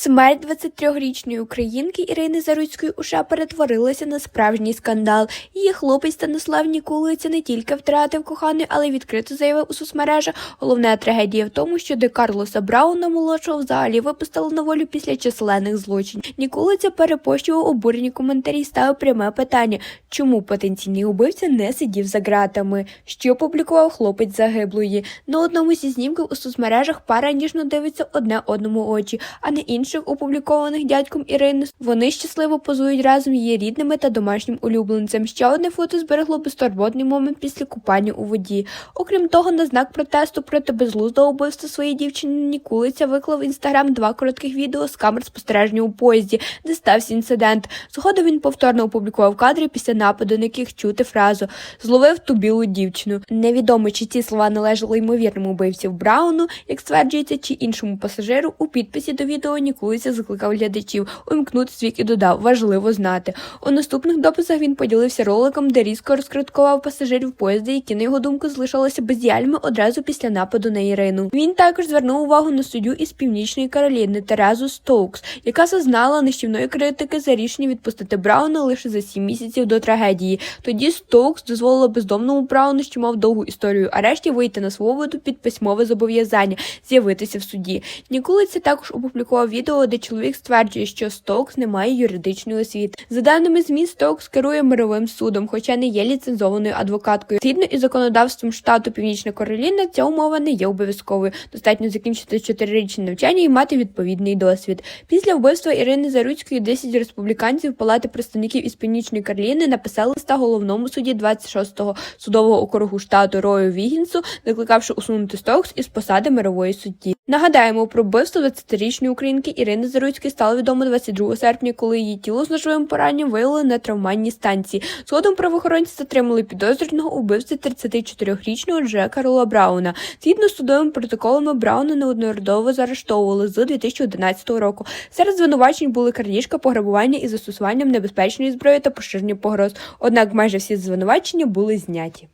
Смерть 23-річної українки Ірини Заруцької у США перетворилася на справжній скандал. Її хлопець Станислав Нікулиця не тільки втратив кохану, але й відкрито заявив у соцмережах. Головна трагедія в тому, що де Карлоса Брауна молодшого взагалі випустили на волю після численних злочинів. Нікулиця перепощував обурені коментарі і ставив пряме питання, чому потенційний убивця не сидів за ґратами, що публікував хлопець загиблої. На одному зі знімків у соцмережах пара ніжно дивиться одне одному очі, а на інших, опублікованих дядьком Ірини, вони щасливо позують разом її рідними та домашнім улюбленцем. Ще одне фото зберегло безтурботний момент після купання у воді. Окрім того, на знак протесту проти безглуздого вбивства своєї дівчини Нікулиця виклав в інстаграм два коротких відео з камер спостереження у поїзді, де стався інцидент. Згодом він повторно опублікував кадри після нападу, на яких чути фразу зловив ту білу дівчину. Невідомо, чи ці слова належали ймовірному вбивці Брауну, як стверджується, чи іншому пасажиру. У підписі до відео Нікулиця закликав глядачів умкнути свік і додав важливо знати. У наступних дописах він поділився роликом, де різко розкриткував пасажирів поїзда, які на його думку залишалися бездіяльними одразу після нападу на Ірину. Він також звернув увагу на суддю із північної Кароліни Терезу Стоукс, яка зазнала нищівної критики за рішення відпустити Брауна лише за сім місяців до трагедії. Тоді Стоукс дозволила бездомному Брауну, що мав довгу історію арештів, вийти на свободу під письмове зобов'язання з'явитися в суді. Ніколиця також опублікував відео, де чоловік стверджує, що Стоукс не має юридичної освіти. За даними ЗМІ, Стоукс керує мировим судом, хоча не є ліцензованою адвокаткою. Згідно із законодавством штату Північна Кароліна, ця умова не є обов'язковою. Достатньо закінчити чотирирічне навчання і мати відповідний досвід. Після вбивства Ірини Заруцької 10 республіканців Палати представників із Північної Кароліни написали листа головному суді 26-го судового округу штату Рою Вігінсу, закликавши усунути Стоукс із посади мирової судді. Нагадаємо, про вбивство 20-річної українки Ірини Заруцької стало відомо 22 серпня, коли її тіло з ножовим пораненням виявили на травманній станції. Згодом правоохоронці затримали підозрюваного у вбивстві 34-річного Джека Рола Брауна. Згідно з судовими протоколами Брауна неодноразово заарештовували з 2011 року. Серед звинувачень були крадіжка, пограбування із застосуванням небезпечної зброї та поширення погроз. Однак майже всі звинувачення були зняті.